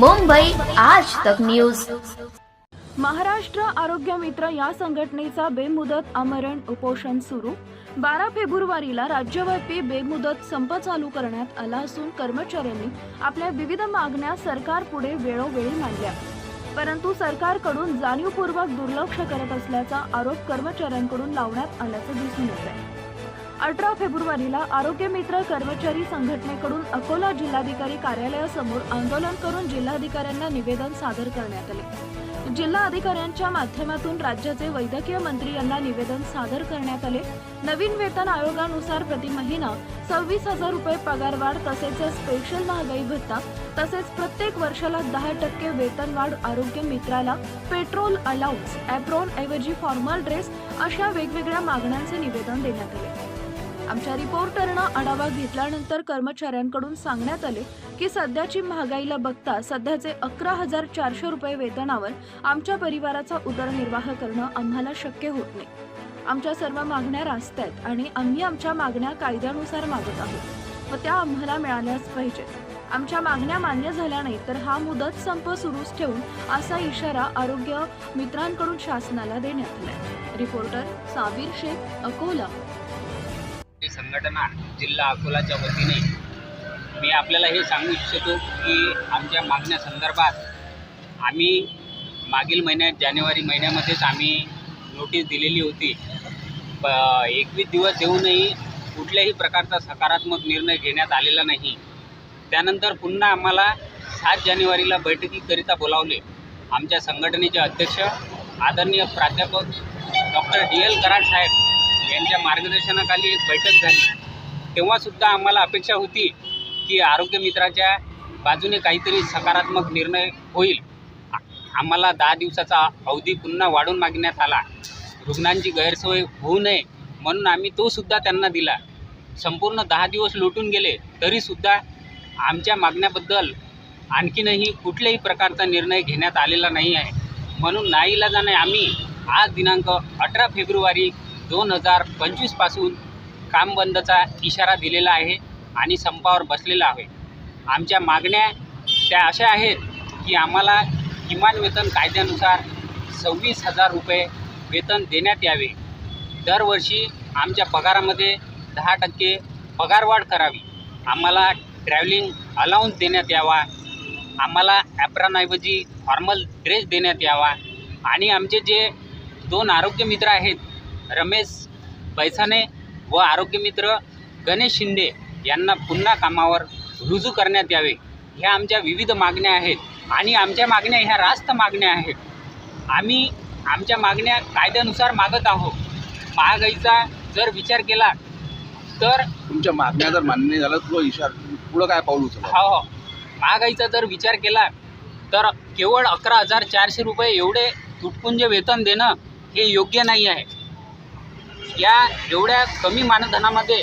आज तक न्यूज महाराष्ट्र आरोग्य मित्र या संघटनेचा बेमुदत आमरण उपोषण सुरू. बारा फेब्रुवारीला राज्यव्यापी बेमुदत संप चालू करण्यात आला असून कर्मचाऱ्यांनी आपल्या विविध मागण्या सरकार पुढे वेळोवेळी मांडल्या. परंतु सरकारकडून जाणीवपूर्वक दुर्लक्ष करत असल्याचा आरोप कर्मचाऱ्यांकडून लावण्यात आल्याचं दिसून येत आहे अठरा फेब्रुवारीला आरोग्य मित्र कर्मचारी संघटनेकडून अकोला जिल्हाधिकारी कार्यालयासमोर आंदोलन करून जिल्हाधिकाऱ्यांना निवेदन सादर करण्यात आले. जिल्हा अधिकाऱ्यांच्या माध्यमातून राज्याचे वैद्यकीय मंत्री यांना निवेदन सादर करण्यात आले. नवीन वेतन आयोगानुसार प्रति महिना सव्वीस हजार रुपये पगारवाढ तसेच स्पेशल महागाई भत्ता तसेच प्रत्येक वर्षाला दहा टक्के वेतनवाढ आरोग्य मित्राला पेट्रोल अलाउन्स ॲप्रॉन ऐवजी फॉर्मल ड्रेस अशा वेगवेगळ्या मागण्यांचे निवेदन देण्यात आले. आमच्या रिपोर्टरनं आढावा घेतल्यानंतर कर्मचाऱ्यांकडून सांगण्यात आले की सध्याची महागाईला बघता सध्याचे अकरा हजार चारशे रुपये वेतनावर आमच्या परिवाराचा उदरनिर्वाह करणं आम्हाला शक्य होत नाही. आमच्या सर्व मागण्या रास्त्यात आणि आम्ही आमच्या मागण्या कायद्यानुसार मागत आहोत. व त्या आम्हाला मिळाल्याच पाहिजेत. आमच्या मागण्या मान्य झाल्या नाही तर हा मुदत संप सुरूच ठेवून असा इशारा आरोग्य मित्रांकडून शासनाला देण्यात आलाय. रिपोर्टर साबीर शेख अकोला. ही संघटना जिल्हा अकोलाच्या वतीने मी आपल्याला हे सांगू इच्छितो की आमच्या मागण्या संदर्भात आम्ही मागील महिन्यात जानेवारी महिन्यामध्येच आम्ही नोटीस दिलेली होती. प एकवीस दिवस येऊनही कुठल्याही प्रकारचा सकारात्मक निर्णय घेण्यात आलेला नाही. त्यानंतर पुन्हा आम्हाला सात जानेवारीला बैठकीकरिता बोलावले. आमच्या संघटनेचे अध्यक्ष आदरणीय प्राध्यापक डॉक्टर डी एल कराड साहेब यांच्या मार्गदर्शनाखाली एक बैठक झाली. तेव्हासुद्धा आम्हाला अपेक्षा होती की आरोग्य मित्राच्या बाजूने काहीतरी सकारात्मक निर्णय होईल. आम्हाला दहा दिवसाचा अवधी पुन्हा वाढवून मागण्यात आला. रुग्णांची गैरसोय होऊ नये म्हणून आम्ही तो सुद्धा त्यांना दिला. संपूर्ण दहा दिवस लोटून गेले तरीसुद्धा आमच्या मागण्याबद्दल आणखीनही कुठल्याही प्रकारचा निर्णय घेण्यात आलेला नाही आहे. म्हणून नाईलाजाने आम्ही आज दिनांक अठरा फेब्रुवारी दोन हजार पंचवीसपासून काम बंदचा इशारा दिलेला आहे आणि संपावर बसलेला आहे. आमच्या मागण्या त्या अशा आहेत की आम्हाला किमान वेतन कायद्यानुसार सव्वीस हजार रुपये वेतन देण्यात यावे. दरवर्षी आमच्या पगारामध्ये दहा टक्के पगारवाढ करावी. आम्हाला ट्रॅव्हलिंग अलाउन्स देण्यात यावा. आम्हाला ॲप्रॉनऐवजी फॉर्मल ड्रेस देण्यात यावा. आणि आमचे जे दोन आरोग्य मित्र आहेत रमेश बैसाने व आरोग्य मित्र गणेश शिंदे यांना पुन्हा कामावर रुजू करण्यात यावे. ह्या आमच्या विविध मागण्या आहेत आणि आमच्या मागण्या ह्या रास्त मागण्या आहेत. आम्ही आमच्या मागण्या कायद्यानुसार मागत आहोत. महागाईचा जर विचार केला तर तुमच्या मागण्या जर मान्य नाही झालं तो इशार पुढं काय पाऊल उचललं हो हो. महागाईचा जर विचार केला तर केवळ अकरा हजार चारशे रुपये एवढे तुटपुंजे वेतन देणं हे योग्य नाही आहे. या एवढ्या कमी मानधनामध्ये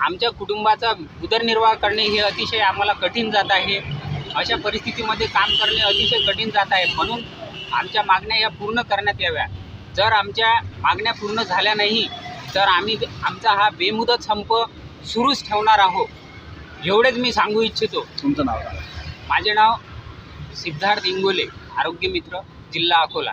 आमच्या कुटुंबाचा उदरनिर्वाह करणे हे अतिशय आम्हाला कठीण जात आहे. अशा परिस्थितीमध्ये काम करणे अतिशय कठीण जात आहे. म्हणून आमच्या मागण्या या पूर्ण करण्यात याव्या. जर आमच्या मागण्या पूर्ण झाल्या नाही तर आम्ही आमचा हा बेमुदत संप सुरूच ठेवणार आहोत. एवढेच मी सांगू इच्छितो. तुमचं नाव माझे नाव सिद्धार्थ इंगोले आरोग्य मित्र जिल्हा अकोला.